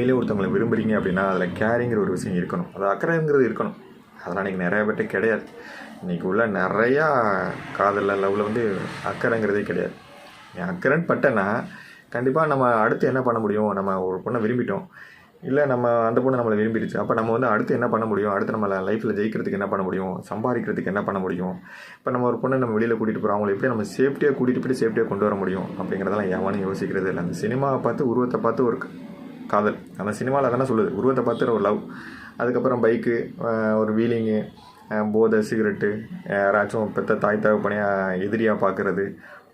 உண்மையிலே ஒருத்தவங்களை விரும்புறீங்க அப்படின்னா அதில் கேரிங்கிற ஒரு விஷயம் இருக்கணும். அது அக்கறைங்கிறது இருக்கணும். அதெல்லாம் இன்றைக்கி நிறையா பேர்ட்ட கிடையாது. இன்றைக்கி உள்ள நிறையா காதலில் லவ்வில் வந்து அக்கறைங்கிறதே கிடையாது. அக்கறைன்னு பட்டேன்னா கண்டிப்பாக நம்ம அடுத்து என்ன பண்ண முடியும்? நம்ம ஒரு பொண்ணை விரும்பிட்டோம். இல்லை நம்ம அந்த பொண்ணு நம்மளை விரும்பிடுச்சு. அப்போ நம்ம வந்து அடுத்து என்ன பண்ண முடியும்? அடுத்து நம்ம லைஃப்பில் ஜெயிக்கிறதுக்கு என்ன பண்ண முடியும்? சம்பாதிக்கிறதுக்கு என்ன பண்ண முடியும்? இப்போ நம்ம ஒரு பொண்ணை நம்ம வெளியில் கூட்டிகிட்டு போகிறோம் அவங்களை எப்படி நம்ம சேஃப்டியாக கூட்டிகிட்டு போய் சேஃப்டியாக கொண்டு வர முடியும்? அப்படிங்கிறதெல்லாம் எவனும் யோசிக்கிறது இல்லை. அந்த சினிமாவை பார்த்து உருவத்தை பார்த்து ஒரு காதல். அந்த சினிமாவில் அதெல்லாம் சொல்லுது. உருவத்தை பார்த்து ஒரு லவ் அதுக்கப்புறம் பைக்கு ஒரு வீலிங்கு போதை சிகரெட்டு யாராச்சும் பெத்த தாய் தகப்பனையாக எதிரியாக பார்க்குறது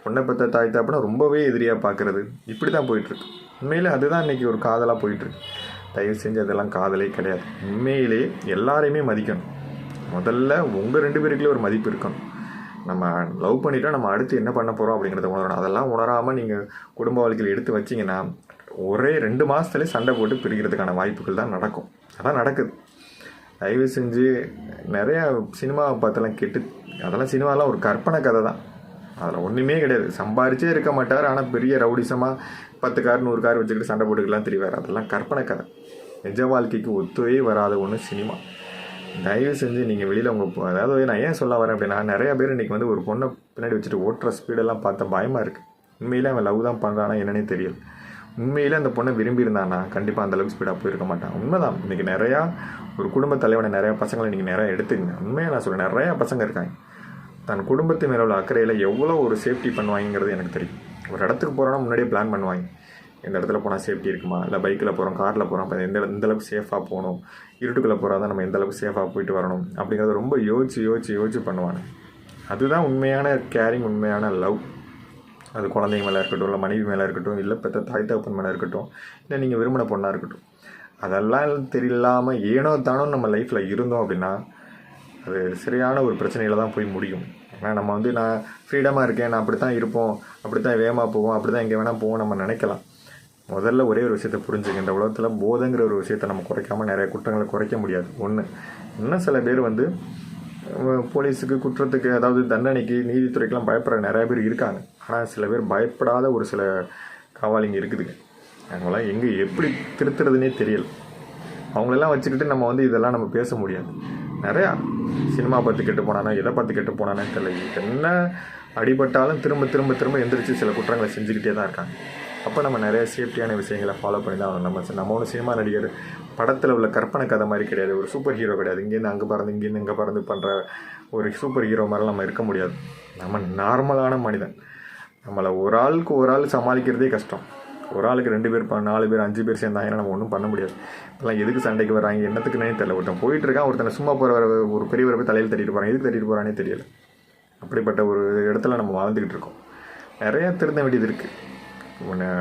பொண்ணை பெத்த தாய் தகப்பனை ரொம்பவே எதிரியாக பார்க்குறது இப்படி தான் போயிட்டுருக்கு. உண்மையிலே அதுதான் இன்றைக்கி ஒரு காதலாக போயிட்டுருக்கு. தயவு செஞ்சு அதெல்லாம் காதலே கிடையாது. உண்மையிலே எல்லாரையுமே மதிக்கணும். முதல்ல உங்கள் ரெண்டு பேருக்குள்ளே ஒரு மதிப்பு இருக்கணும். நம்ம லவ் பண்ணிவிட்டோம் நம்ம அடுத்து என்ன பண்ண போகிறோம் அப்படிங்கிறத உணரணும். அதெல்லாம் உணராமல் நீங்கள் குடும்ப வாழ்க்கையில் எடுத்து வச்சிங்கன்னா ஒரே ரெண்டு மாதத்துலேயே சண்டை போட்டு பிரிக்கிறதுக்கான வாய்ப்புகள் தான் நடக்கும். அதான் நடக்குது. தயவு செஞ்சு நிறையா சினிமாவை பார்த்தெல்லாம் கெட்டு அதெல்லாம் சினிமாலாம் ஒரு கற்பனை கதை தான். அதில் ஒன்றுமே கிடையாது. சம்பாரிச்சே இருக்க மாட்டார். ஆனால் பெரிய ரவுடிசமாக பத்து கார் நூறு கார் வச்சுக்கிட்டு சண்டை போட்டுக்கலாம் தெரிவார் அதெல்லாம் கற்பனை கதை. நிஜ வாழ்க்கைக்கு ஒத்துவே வராத ஒன்று சினிமா. தயவு செஞ்சு நீங்கள் வெளியில் உங்கள் அதாவது நான் ஏன் சொல்ல வரேன் அப்படின்னா நிறைய பேர் இன்றைக்கி வந்து ஒரு பொண்ணை பின்னாடி வச்சுட்டு ஓட்டுற ஸ்பீடெல்லாம் பார்த்தா பயமாக இருக்குது உண்மையிலே அவன் லவ் தான் பண்ணுறானா என்னன்னே தெரியல. உண்மையிலே அந்த பொண்ணை விரும்பியிருந்தானா? கண்டிப்பாக அந்தளவுக்கு ஸ்பீடாக போயிருக்க மாட்டான். உண்மைதான். இன்றைக்கி நிறையா ஒரு குடும்ப தலைவனை நிறையா பசங்களை நீங்கள் நிறையா எடுத்துக்கங்க. உண்மையாக நான் சொல்கிறேன் நிறையா பசங்க இருக்காங்க. தன் குடும்பத்து மேலே உள்ள அக்கறையில் எவ்வளோ ஒரு சேஃப்டி பண்ணுவாங்கிறது எனக்கு தெரியும். ஒரு இடத்துக்கு போகிறோன்னா முன்னாடியே பிளான் பண்ணுவாங்க. இந்த இடத்துல போனால் சேஃப்டி இருக்குமா? இல்லை பைக்கில் போகிறோம் காரில் போகிறோம் அப்போ எந்த எந்த அளவுக்கு சேஃபாக போகணும்? இருட்டுக்குள்ளே போகிறா தான் நம்ம எந்தளவுக்கு சேஃபாக போயிட்டு வரணும்? அப்படிங்கிறத ரொம்ப யோசிச்சு யோசிச்சு யோசிச்சு பண்ணுவாங்க. அதுதான் உண்மையான கேரிங் உண்மையான லவ் அது குழந்தைங்க மேலே இருக்கட்டும் இல்லை மனைவி மேலே இருக்கட்டும் இல்லை பெற்ற தாய் தகப்பன் மேலே இருக்கட்டும் இல்லை நீங்கள் விரும்பின பொண்ணாக இருக்கட்டும். அதெல்லாம் தெரியலாமல் ஏனோ தானோ நம்ம லைஃப்பில் இருந்தோம் அப்படின்னா அது சரியான ஒரு பிரச்சனையில் தான் போய் முடியும். ஏன்னா நம்ம வந்து நான் ஃப்ரீடமாக இருக்கேன் நான் அப்படி தான் இருப்போம் அப்படி தான் வேகமாக போவோம் அப்படி தான் எங்கே வேணால் போவோம் நம்ம நினைக்கலாம். முதல்ல ஒரே ஒரு விஷயத்தை புரிஞ்சுக்க இந்த உலகத்தில் போதைங்கிற ஒரு விஷயத்தை நம்ம குறைக்காமல் நிறைய குற்றங்களை குறைக்க முடியாது. ஒன்று இன்னும் சில பேர் வந்து போலீஸுக்கு குற்றத்துக்கு அதாவது தண்டனைக்கு நீதித்துறைக்கெலாம் பயப்படுற நிறைய பேர் இருக்காங்க. ஆனால் சில பேர் பயப்படாத ஒரு சில காவாலிங்க இருக்குதுங்க. அவங்களாம் எங்கே எப்படி திருத்துறதுனே தெரியல. அவங்களெல்லாம் வச்சுக்கிட்டு நம்ம வந்து இதெல்லாம் நம்ம பேச முடியாது. நிறையா சினிமா பார்த்து கெட்டு போனானா எதை பார்த்து கெட்டு போனானே தெரியல. என்ன அடிபட்டாலும் திரும்ப திரும்ப திரும்ப எந்திரிச்சு சில குற்றங்களை செஞ்சுக்கிட்டே தான் இருக்காங்க. அப்போ நம்ம நிறைய சேஃப்டியான விஷயங்களை ஃபாலோ பண்ணி தான் நம்ம நம்ம ஒன்று சினிமா நடிகர் படத்தில் உள்ள கற்பனை கதை மாதிரி கிடையாது. ஒரு சூப்பர் ஹீரோ கிடையாது. இங்கேருந்து அங்கே பறந்து இங்கேருந்து இங்கே பறந்து பண்ணுற ஒரு சூப்பர் ஹீரோ மாதிரிலாம் நம்ம இருக்க முடியாது. நம்ம நார்மலான மனிதன். நம்மளை ஒரு ஆளுக்கு ஒரு ஆள் சமாளிக்கிறதே கஷ்டம். ஒரு ஆளுக்கு ரெண்டு பேர் ப- நாலு பேர் அஞ்சு பேர் சேர்ந்தாங்கன்னா நம்ம ஒன்றும் பண்ண முடியாது. இப்போலாம் எதுக்கு சண்டைக்கு வராங்க என்னத்துக்குன்னே தெரியல. ஒருத்தன் போயிட்டு இருக்கான் ஒருத்தனை சும்மா போகிற ஒரு பெரியவரை போய் தலையில் தட்டிட்டு போகிறான் எதுக்கு தட்டிட்டு போகிறானே தெரியல. அப்படிப்பட்ட ஒரு இடத்துல நம்ம வாழ்ந்துக்கிட்டு இருக்கோம். நிறையா திருந்த வேண்டியது இருக்குது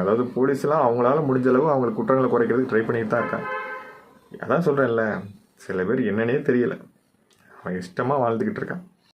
அதாவது போலீஸ்லாம் அவங்களால முடிஞ்ச அளவு அவங்களுக்கு குற்றங்களை குறைக்கிறதுக்கு ட்ரை பண்ணிட்டு தான் இருக்காங்க. அதான் சொல்கிறேன்ல சில பேர் என்னன்னே தெரியல. அவன் இஷ்டமாக வாழ்ந்துக்கிட்டு இருக்கான்.